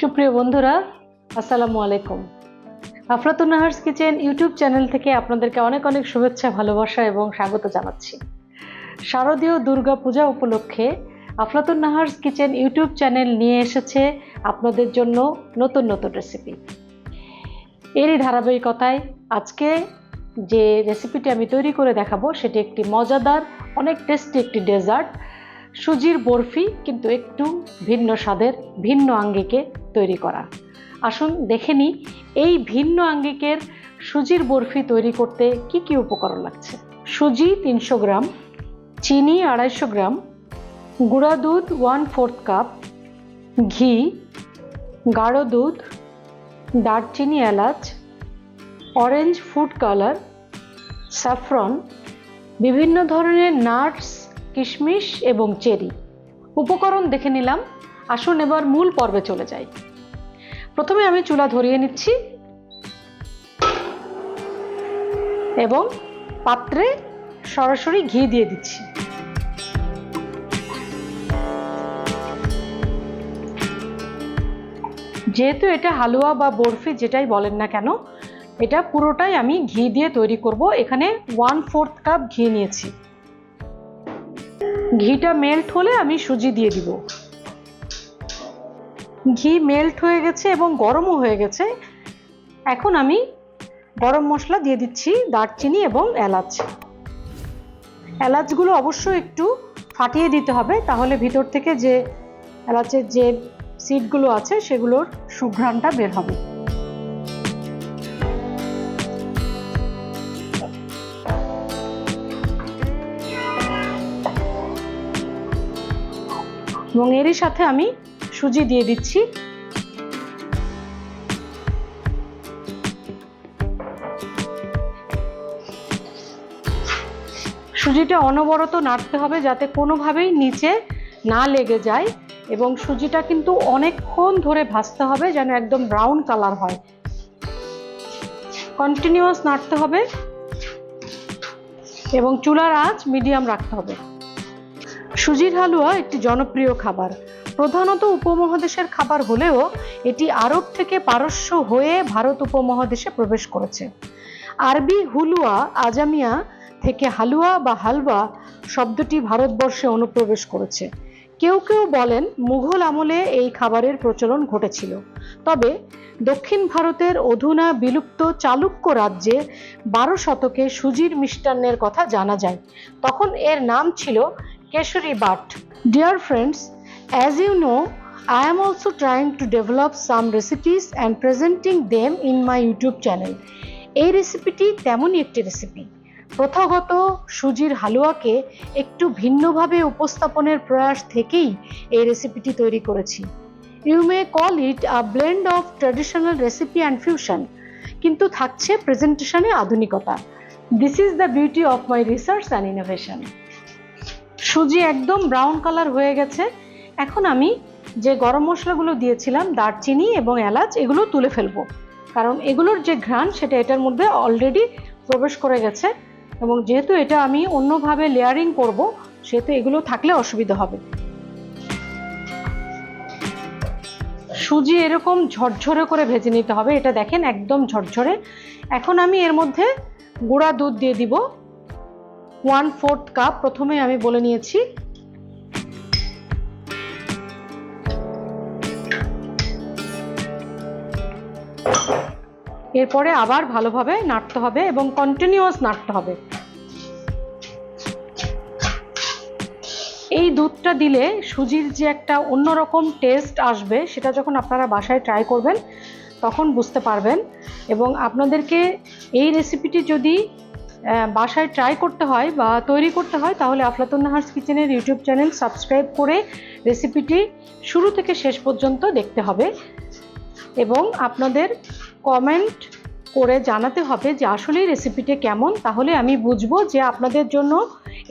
সুপ্রিয় বন্ধুরা, আসসালামু আলাইকুম। Afratun Nahar's kitchen YouTube channel থেকে আপনাদেরকে অনেক অনেক শুভেচ্ছা, ভালোবাসা এবং স্বাগত জানাচ্ছি। শারদীয় দুর্গা পূজা উপলক্ষে Aflatun Nahar's kitchen YouTube channel নিয়ে এসেছে আপনাদের জন্য নতুন নতুন রেসিপি এরই ধারাবাহিকতায় আজকে যে রেসিপিটি আমি তৈরি করে দেখাবো, সেটি একটি মজাদার, অনেক টেস্টি একটি ডেজার্ট সুজির বরফি কিন্তু একটু ভিন্ন স্বাদের, ভিন্ন আঙ্গিকে তৈরি করা। আসুন দেখে নিই, এই ভিন্ন আঙ্গিকের সুজির বরফি তৈরি করতে কি কি উপকরণ লাগছে? সুজি তিনশো গ্রাম, চিনি আড়াইশো গ্রাম, গুঁড়া দুধ ওয়ান ফোর্থ কাপ, ঘি, গাঢ় দুধ, দারচিনি এলাচ, অরেঞ্জ ফুড কালার, স্যাফরন, বিভিন্ন ধরনের নাটস কিশমিশ এবং চেরি। উপকরণ দেখে নিলাম, আসুন এবার মূল পর্বে চলে যাই। প্রথমে আমি চুলা ধরিয়ে নিচ্ছি এবং পাত্রে সরাসরি ঘি দিয়ে দিচ্ছি। যেহেতু এটা হালুয়া বা বরফি যেটাই বলেন না কেন, এটা পুরোটাই আমি ঘি দিয়ে তৈরি করব। এখানে ওয়ান ফোর্থ কাপ ঘি নিয়েছি। ঘিটা মেল্ট হলে আমি সুজি দিয়ে দিব। ঘি মেল্ট হয়ে গেছে এবং গরমও হয়ে গেছে। এখন আমি গরম মশলা দিয়ে দিচ্ছি দারচিনি এবং এলাচ। এলাচগুলো অবশ্যই একটু ফাটিয়ে দিতে হবে, তাহলে ভিতর থেকে যে এলাচের যে সিডগুলো আছে সেগুলোর সুঘ্রাণটা বের হবে। এবং এরই সাথে আমি সুজি দিয়ে দিচ্ছি। সুজিটা অনবরত নাড়তে হবে যাতে কোনোভাবেই নিচে না লেগে যায় এবং সুজিটা কিন্তু অনেকক্ষণ ধরে ভাজতে হবে যেন একদম ব্রাউন কালার হয়। কন্টিনিউয়াস নাড়তে হবে এবং চুলার আঁচ মিডিয়াম রাখতে হবে। সুজির হালুয়া একটি জনপ্রিয় খাবার। প্রধানত উপমহাদেশের খাবার হলেও এটি আরব থেকে পারস্য হয়ে ভারত উপমহাদেশে প্রবেশ করেছে। আরবি হুলুয়া, আজামিয়া থেকে হালুয়া বা হালওয়া শব্দটি ভারতবর্ষে অনুপ্রবেশ করেছে। কেউ কেউ বলেন মুঘল আমলে এই খাবারের প্রচলন ঘটেছিল। তবে দক্ষিণ ভারতের অধুনা বিলুপ্ত চালুক্য রাজ্যে বারো শতকে সুজির মিষ্টান্নের কথা জানা যায়। তখন এর নাম ছিল Kesari but dear friends as you know I am also trying to develop some recipes and presenting them in my YouTube channel. এই রেসিপিটি তেমনই একটি রেসিপি প্রথাগত সুজির হালুয়াকে একটু ভিন্নভাবে উপস্থাপনের প্রয়াস থেকেই এই রেসিপিটি তৈরি করেছি। You may call it a blend of traditional recipe and fusion কিন্তু থাকছে প্রেজেন্টেশনে আধুনিকতা। This is the beauty of my research and innovation সুজি একদম ব্রাউন কালার হয়ে গেছে। এখন আমি যে গরম মশলাগুলো দিয়েছিলাম, দারচিনি এবং এলাচ, এগুলো তুলে ফেলব। কারণ এগুলোর যে ঘ্রাণ, সেটা এটার মধ্যে অলরেডি প্রবেশ করে গেছে এবং যেহেতু এটা আমি অন্যভাবে লেয়ারিং করব, সেহেতু এগুলো থাকলে অসুবিধা হবে। সুজি এরকম ঝরঝরে করে ভেজে নিতে হবে, এটা দেখেন একদম ঝরঝরে। এখন আমি এর মধ্যে গুঁড়া দুধ দিয়ে দিব। ওয়ান ফোর্থ কাপ প্রথমে আমি বলে নিয়েছি। এরপরে আবার ভালোভাবে নাড়তে হবে এবং কন্টিনিউয়াস নাড়তে হবে। এই দুধটা দিলে সুজির যে একটা অন্যরকম টেস্ট আসবে, সেটা যখন আপনারা বাসায় ট্রাই করবেন, তখন বুঝতে পারবেন। এবং আপনাদেরকে এই রেসিপিটি যদি বাসায় ট্রাই করতে হয় বা তৈরি করতে হয়, তাহলে আফলাতুন নাহার্স কিচেনের ইউটিউব চ্যানেল সাবস্ক্রাইব করে রেসিপিটি শুরু থেকে শেষ পর্যন্ত দেখতে হবে। এবং আপনাদের কমেন্ট করে জানাতে হবে যে আসলে রেসিপিটি কেমন, তাহলে আমি বুঝব যে আপনাদের জন্য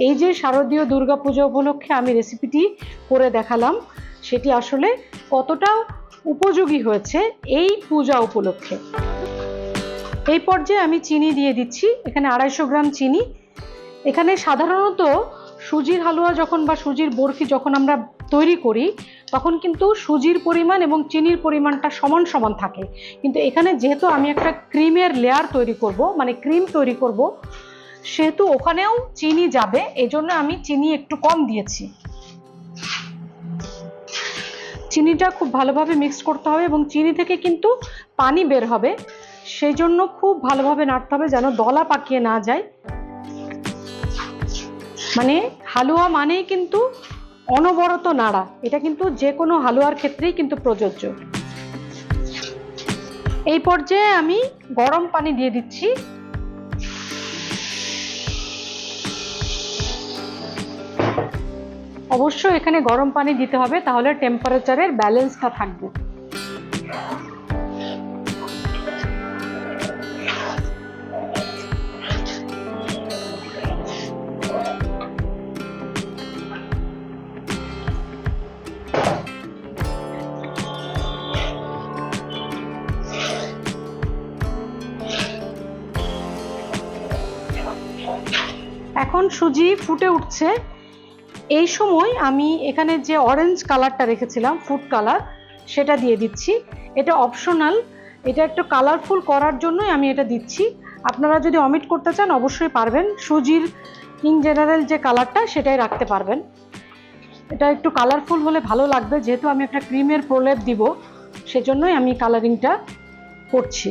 এই যে শারদীয় দুর্গাপূজা উপলক্ষে আমি রেসিপিটি করে দেখালাম, সেটি আসলে কতটা উপযোগী হয়েছে এই পূজা উপলক্ষে। এই পর্যায়ে আমি চিনি দিয়ে দিচ্ছি, এখানে আড়াইশো গ্রাম চিনি। এখানে সাধারণত সুজির হালুয়া যখন বা সুজির বরফি যখন আমরা তৈরি করি, তখন কিন্তু সুজির পরিমাণ এবং চিনির পরিমাণটা সমান সমান থাকে। কিন্তু এখানে যেহেতু আমি একটা ক্রিমের লেয়ার তৈরি করব মানে ক্রিম তৈরি করব, সেহেতু ওখানেও চিনি যাবে এই জন্য আমি চিনি একটু কম দিয়েছি। চিনিটা খুব ভালোভাবে মিক্স করতে হবে এবং চিনি থেকে কিন্তু পানি বের হবে। সেই জন্য খুব ভালোভাবে নাড়তে হবে যেন দলা পাকিয়ে না যায়। মানে হালুয়া মানেই কিন্তু অনবরত নাড়া। এটা কিন্তু যে কোনো হালুয়ার ক্ষেত্রেই কিন্তু প্রযোজ্য। এই পর্যায়ে আমি গরম পানি দিয়ে দিচ্ছি। অবশ্যই এখানে গরম পানি দিতে হবে, তাহলে টেম্পারেচারের ব্যালেন্সটা থাকবে। এখন সুজি ফুটে উঠছে। এই সময় আমি এখানে যে অরেঞ্জ কালারটা রেখেছিলাম ফুড কালার সেটা দিয়ে দিচ্ছি। এটা অপশনাল এটা একটু কালারফুল করার জন্যই আমি এটা দিচ্ছি। আপনারা যদি অমিট করতে চান, অবশ্যই পারবেন। সুজির ইন জেনারেল যে কালারটা সেটাই রাখতে পারবেন। এটা একটু কালারফুল হলে ভালো লাগবে, যেহেতু আমি একটা ক্রিমের প্রলেপ দিব, সেজন্যই আমি কালারিংটা করছি।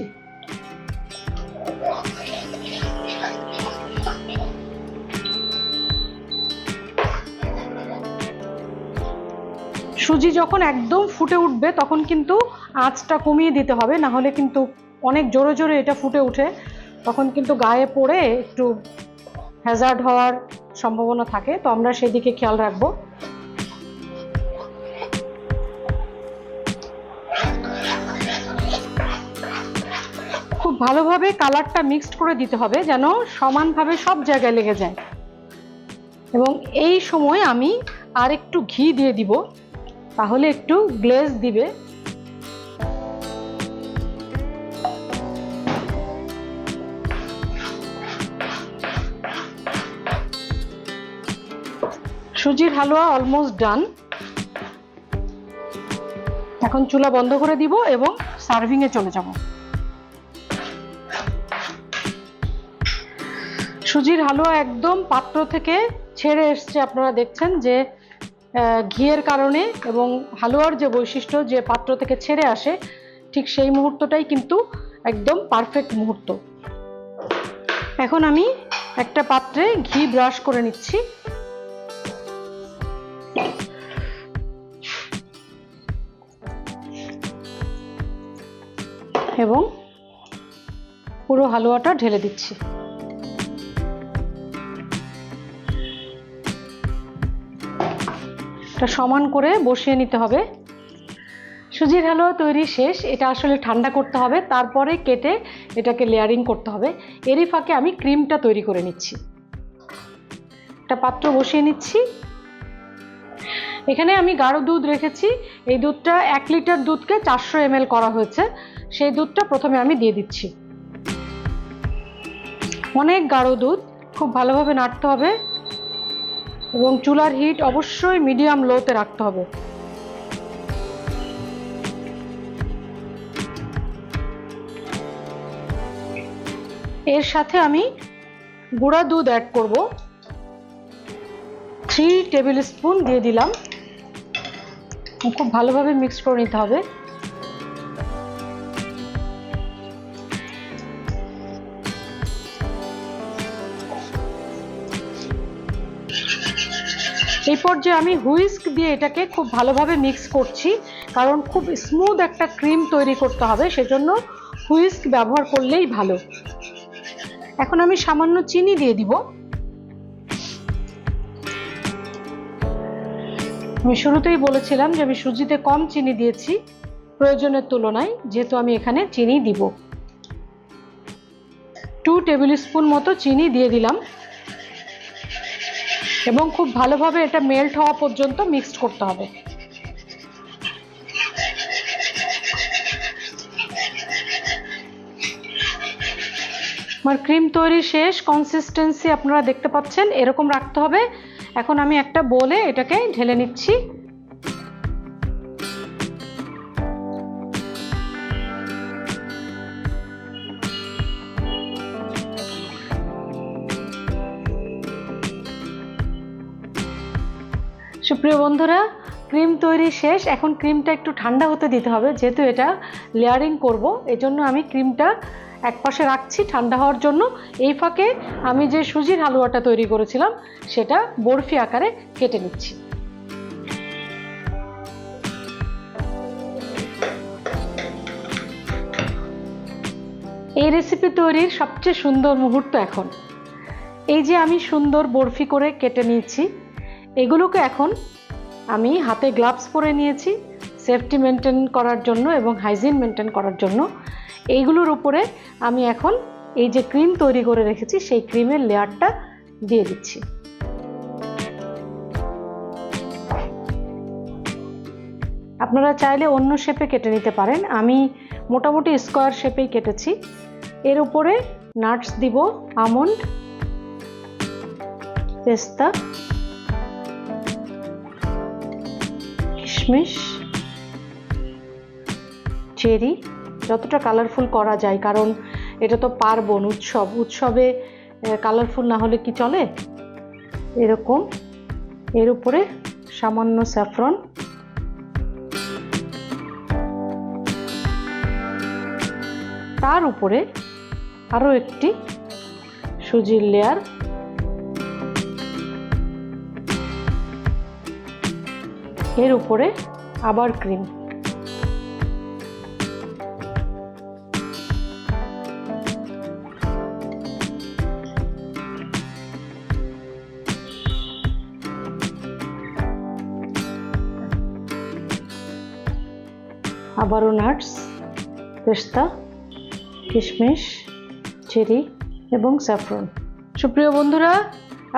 সুজি যখন একদম ফুটে উঠবে, তখন কিন্তু আঁচটা কমিয়ে দিতে হবে। না হলে কিন্তু অনেক জোরে জোরে এটা ফুটে উঠে তখন কিন্তু গায়ে পড়ে একটু হ্যাজার্ড হওয়ার সম্ভাবনা থাকে। তো আমরা সেদিকে খেয়াল রাখব। খুব ভালোভাবে কালারটা মিক্সড করে দিতে হবে যেন সমানভাবে সব জায়গায় লেগে যায়। এবং এই সময় আমি আর একটু ঘি দিয়ে দিব। তাহলে একটু গ্লেজ দিবে। সুজির হালুয়া অলমোস্ট ডান এখন চুলা বন্ধ করে দিব এবং সার্ভিং এ চলে যাব। সুজির হালুয়া একদম পাত্র থেকে ছেড়ে এসছে, আপনারা দেখছেন যে ঘিয়ের কারণে এবং হালুয়ার যে বৈশিষ্ট্য যে পাত্র থেকে ছেড়ে আসে, ঠিক সেই মুহূর্তটাই কিন্তু একদম পারফেক্ট মুহূর্ত। এখন আমি একটা পাত্রে ঘি ব্রাশ করে নিচ্ছি। এবং পুরো হালুয়াটা ঢেলে দিচ্ছি। এটা সমান করে বসিয়ে নিতে হবে। সুজির হালুয়া তৈরি শেষ, এটা আসলে ঠান্ডা করতে হবে, তারপরে কেটে এটাকে লেয়ারিং করতে হবে। এরই ফাঁকে আমি ক্রিমটা তৈরি করে নিচ্ছি। একটা পাত্র বসিয়ে নিচ্ছি। এখানে আমি গাঢ় দুধ রেখেছি, এই দুধটা এক লিটার দুধকে চারশো এম করা হয়েছে, সেই দুধটা প্রথমে আমি দিয়ে দিচ্ছি। অনেক গাঢ় দুধ, খুব ভালোভাবে নাড়তে হবে। এবং চুলার হিট অবশ্যই মিডিয়াম লোতে রাখতে হবে। এর সাথে আমি গুঁড়া দুধ অ্যাড করব। থ্রি টেবিল স্পুন দিয়ে দিলাম। খুব ভালোভাবে মিক্স করে নিতে হবে। এই পর্যায়ে আমি হুইস্ক দিয়ে এটাকে খুব ভালোভাবে মিক্স করছি, কারণ খুব স্মুথ একটা ক্রিম তৈরি করতে হবে, সেজন্য হুইস্ক ব্যবহার করলেই ভালো। এখন আমি সামান্য চিনি দিয়ে দিব। আমি শুরুতেই বলেছিলাম যে আমি সুজিতে কম চিনি দিয়েছি, প্রয়োজনের তুলনায়, যেহেতু আমি এখানে চিনি দিব। টু টেবিল স্পুন মতো চিনি দিয়ে দিলাম। এবং খুব ভালোভাবে এটা মেল্ট হওয়া পর্যন্ত মিক্সড করতে হবে। আমার ক্রিম তৈরি শেষ কনসিস্টেন্সি আপনারা দেখতে পাচ্ছেন, এরকম রাখতে হবে। এখন আমি একটা বলে এটাকে ঢেলে নিচ্ছি। সুপ্রিয় বন্ধুরা, ক্রিম তৈরি শেষ। এখন ক্রিমটা একটু ঠান্ডা হতে দিতে হবে, যেহেতু এটা লেয়ারিং করব, এজন্য আমি ক্রিমটা এক পাশে রাখছি ঠান্ডা হওয়ার জন্য। এই ফাঁকে আমি যে সুজির হালুয়াটা তৈরি করেছিলাম, সেটা বরফি আকারে কেটে নিচ্ছি। এই রেসিপি তৈরির সবচেয়ে সুন্দর মুহূর্ত এখন। এই যে আমি সুন্দর বরফি করে কেটে নিয়েছি এগুলোকে এখন আমি হাতে গ্লাভস পরে নিয়েছি সেফটি মেনটেন করার জন্য এবং হাইজিন মেনটেন করার জন্য। এইগুলোর উপরে আমি এখন এই যে ক্রিম তৈরি করে রেখেছি, সেই ক্রিমের লেয়ারটা দিয়ে দিচ্ছি। আপনারা চাইলে অন্য শেপে কেটে নিতে পারেন। আমি মোটামুটি স্কোয়ার শেপেই কেটেছি। এর উপরে নাটস দিব আমন্ড পেস্তা। কিশমিশ, চেরি, যতটা কালারফুল করা যায়, কারণ এটা তো পার্বণ উৎসব। উৎসবে কালারফুল না হলে কি চলে? এরকম। এর উপরে সামান্য স্যাফরন তার উপরে আরও একটি সুজির লেয়ার এর উপরে আবার ক্রিম আবারও নাটস পেস্তা, কিশমিশ চেরি এবং স্যাফরন সুপ্রিয় বন্ধুরা,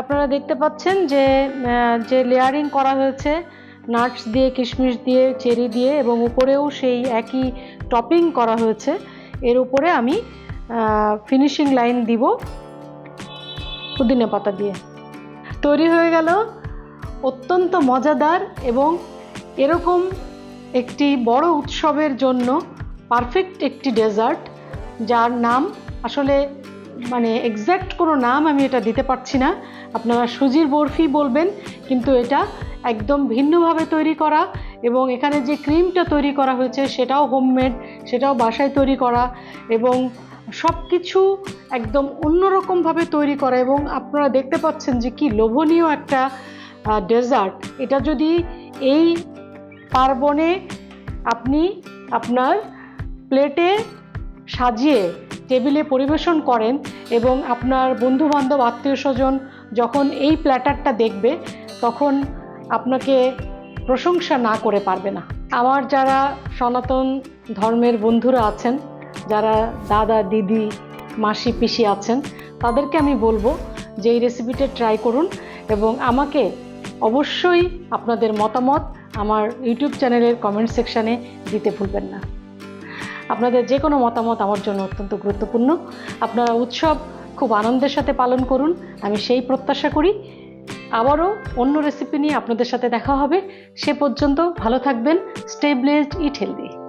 আপনারা দেখতে পাচ্ছেন যে যে লেয়ারিং করা হয়েছে নাটস দিয়ে, কিশমিশ দিয়ে, চেরি দিয়ে এবং উপরেও সেই একই টপিং করা হয়েছে। এর উপরে আমি ফিনিশিং লাইন দিব পুদিনা পাতা দিয়ে। তৈরি হয়ে গেল অত্যন্ত মজাদার এবং এরকম একটি বড় উৎসবের জন্য পারফেক্ট একটি ডেজার্ট যার নাম আসলে মানে এক্স্যাক্ট কোনো নাম আমি এটা দিতে পারছি না। আপনারা সুজির বরফি বলবেন, কিন্তু এটা একদম ভিন্নভাবে তৈরি করা এবং এখানে যে ক্রিমটা তৈরি করা হয়েছে সেটাও হোমমেড সেটাও বাসায় তৈরি করা এবং সব কিছু একদম অন্যরকমভাবে তৈরি করা এবং আপনারা দেখতে পাচ্ছেন যে কি লোভনীয় একটা ডেজার্ট এটা যদি এই পার্বণে আপনি আপনার প্লেটে সাজিয়ে টেবিলে পরিবেশন করেন এবং আপনার বন্ধুবান্ধব, আত্মীয় স্বজন যখন এই প্ল্যাটারটা দেখবে, তখন আপনাকে প্রশংসা না করে পারবে না। আমার যারা সনাতন ধর্মের বন্ধুরা আছেন, যারা দাদা, দিদি, মাসি, পিসি আছেন, তাদেরকে আমি বলব যে এই রেসিপিটা ট্রাই করুন এবং আমাকে অবশ্যই আপনাদের মতামত আমার ইউটিউব চ্যানেলের কমেন্ট সেকশানে দিতে ভুলবেন না। আপনাদের যে কোনো মতামত আমার জন্য অত্যন্ত গুরুত্বপূর্ণ। আপনারা উৎসব খুব আনন্দের সাথে পালন করুন। আমি সেই প্রত্যাশা করি আবারও অন্য রেসিপি নিয়ে আপনাদের সাথে দেখা হবে। সে পর্যন্ত ভালো থাকবেন। স্টে ব্লেসড ইট হেলদি